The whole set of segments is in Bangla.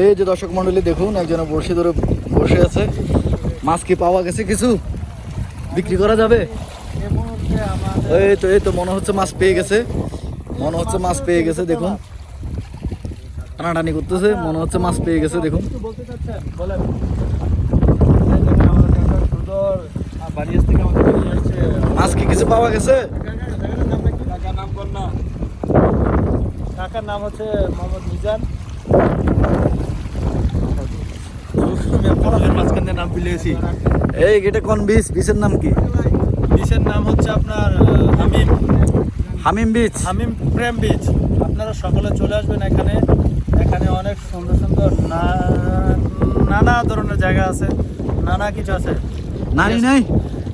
এই যে দর্শক মন্ডলী, দেখুন একজন বড়শি ধরে বসে আছে। মাছ কি পাওয়া গেছে কিছু? বিক্রি করা যাবে? এই তো এই তো, মনে হচ্ছে মাছ পেয়ে গেছে। মনে হচ্ছে মাছ পেয়ে গেছে, দেখুন। টানাটানি করতেছে, মনে হচ্ছে মাছ পেয়ে গেছে, দেখুন। মাছ কি কিছু পাওয়া গেছে? কাকার নাম হচ্ছে মোহাম্মদ মিজান। মাঝখানে নাম পিলেছি এই এটা কোন বীজ বীজের নাম কি? বিচের নাম হচ্ছে আপনার হামিম। হামিম বীজ হামিম প্রেম বিচ আপনারা সকলে চলে আসবেন এখানে। এখানে অনেক সুন্দর সুন্দর নানা ধরনের জায়গা আছে। নানা কিছু আছে। নানি নাই?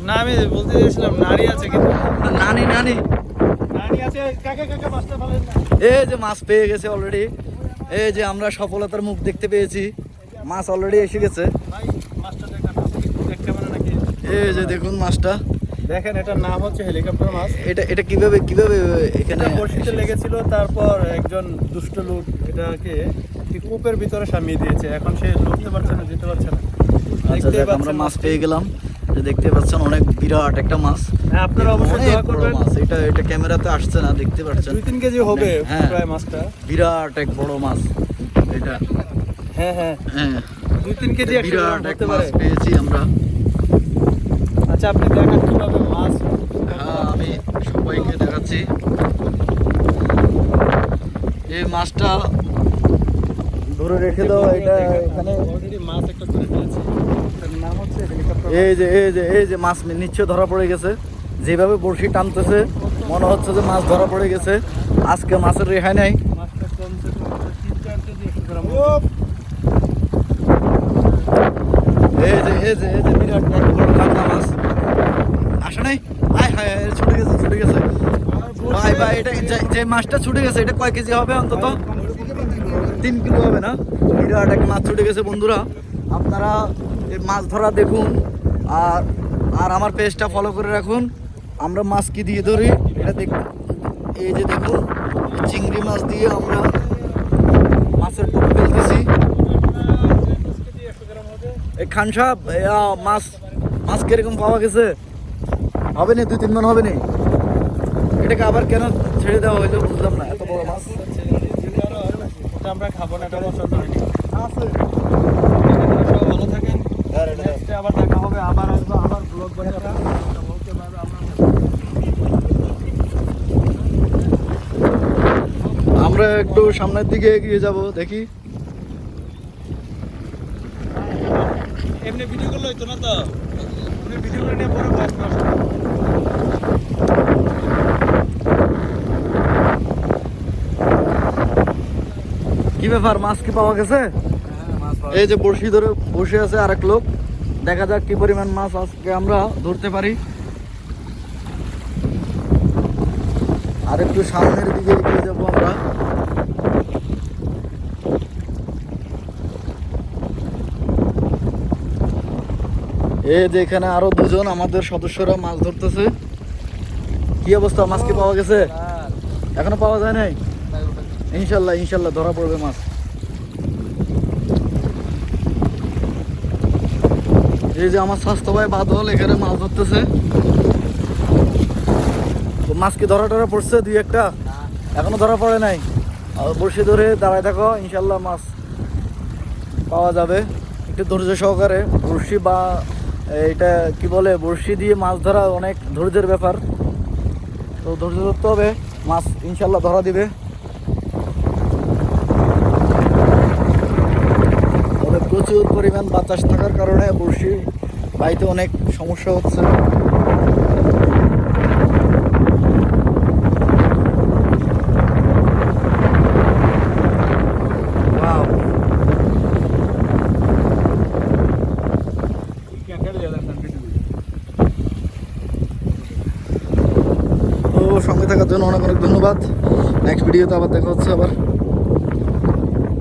না আমি বলতে চাইছিলাম নারী আছে কিন্তু। নানি নানি? নারী আছে কাকে কাকে মাছটা বলেন না? এই যে মাছ পেয়ে গেছে অলরেডি এই যে আমরা সফলতার মুখ দেখতে পেয়েছি। মাছ অলরেডি এসে গেছে। এই যে দেখুন মাছটা। দেখেন এটার নাম হচ্ছে হেলিকপ্টার মাছ। এটা এটা কীভাবে কীভাবে এখানে বড়শিতে লেগেছিল তারপর একজন দুষ্ট লোক এটাকে একটি কূপের ভিতরে সামিয়ে দিয়েছে। এখন সে লড়তে পারছে না যেতে পারছে না। আচ্ছা আমরা মাছ পেয়ে গেলাম। যে দেখতে পাচ্ছেন অনেক বিরাট একটা মাছ। হ্যাঁ, আপনারা অবশ্যই দোয়া করবেন। মাছ। এটা এটা ক্যামেরাতে আসছে না দেখতে পাচ্ছেন। দুই তিন কেজি হবে হ্যাঁ। প্রায় মাছটা। বিরাট এক বড় মাছ। এটা। হ্যাঁ হ্যাঁ। হ্যাঁ। দুই তিন কেজি একশো গ্রাম বিরাট এক মাছ পেয়েছি আমরা। আচ্ছা আপনি দেখান কীভাবে মাছ হ্যাঁ আমি সবাইকে দেখাচ্ছি। এই মাছটা ধরে রেখে দাও এটা এখানে অলরেডি মাছ একটা ধরে ফেলেছি। এটার নাম হচ্ছে এই যে এই যে এই যে মাছ নিশ্চয় ধরা পড়ে গেছে। যেভাবে বড়শি টানতেছে মনে হচ্ছে যে মাছ ধরা পড়ে গেছে। আজকে মাছের রেহাই নাই। মাছটা কমসে কম তিন চার কেজি বিরাট মাছ ছুটে গেছে ছুটে গেছে। ভাই ভাই, এটা যে- মাছটা ছুটে গেছে, এটা কেজি হবে অন্তত? তিন কিলো হবে না? মাছ ছুটে গেছে, বন্ধুরা। আপনারা এই মাছ ধরা দেখুন, আর আর আমার পেজটা ফলো করে রাখুন। আমরা মাছ কি দিয়ে ধরি, এটা দেখ এই যে দেখুন, চিংড়ি মাছ দিয়ে আমরা মাছের টোপ ফেলতেছি। খান সাহেব মাছ মাছ কীরকম পাওয়া গেছে? হবে না দুই তিন মন হবে না এটাকে আবার কেন ছেড়ে দেওয়া হইল বুঝলাম না এত বড় মাছ। ওটা আমরা খাব না এটা পছন্দ হয়নি। আছে। সবাই ভালো থাকেন আবার দেখা হবে আবার আসব আবার ব্লগ বানাবো। বলতে পারবে আমরা আমরা একটু সামনের দিকে এগিয়ে যাব দেখি। এমনি ভিডিও করলে হইতো না তো? এমনি ভিডিও করে নিয়ে পরে কি ব্যাপার মাছ কি পাওয়া গেছে? এই যে বড়শি ধরে বসে আছে আরেক লোক। দেখা যাক কি পরিমাণ মাছ আজকে আমরা ধরতে পারি। আর একটু সামনের দিকে এগিয়ে যাব আমরা। এই যে এখানে আরও দুজন আমাদের সদস্যরা মাছ ধরতেছে। কি অবস্থা? মাছ কি পাওয়া গেছে? এখনও পাওয়া যায় নাই? ইনশাল্লাহ ইনশাল্লাহ ধরা পড়বে মাছ। এই যে আমার স্বাস্থ্য ভাই বাদল এখানে মাছ ধরতেছে। তো মাছ কি ধরা টরা পড়ছে দুই একটা? এখনও ধরা পড়ে নাই। বসে ধরে দাঁড়ায় থাকো, ইনশাল্লাহ মাছ পাওয়া যাবে। একটু ধৈর্য সহকারে বড়শি বা এটা কি বলে, বড়শি দিয়ে মাছ ধরা অনেক ধৈর্যের ব্যাপার। তো ধৈর্য ধরতে হবে, মাছ ইনশাল্লাহ ধরা দিবে। তবে প্রচুর পরিমাণ বাতাস থাকার কারণে বড়শি বাইতে অনেক সমস্যা হচ্ছে। থাকার জন্য অনেক অনেক ধন্যবাদ। নেক্সট ভিডিওতে আবার দেখা হচ্ছে আবার।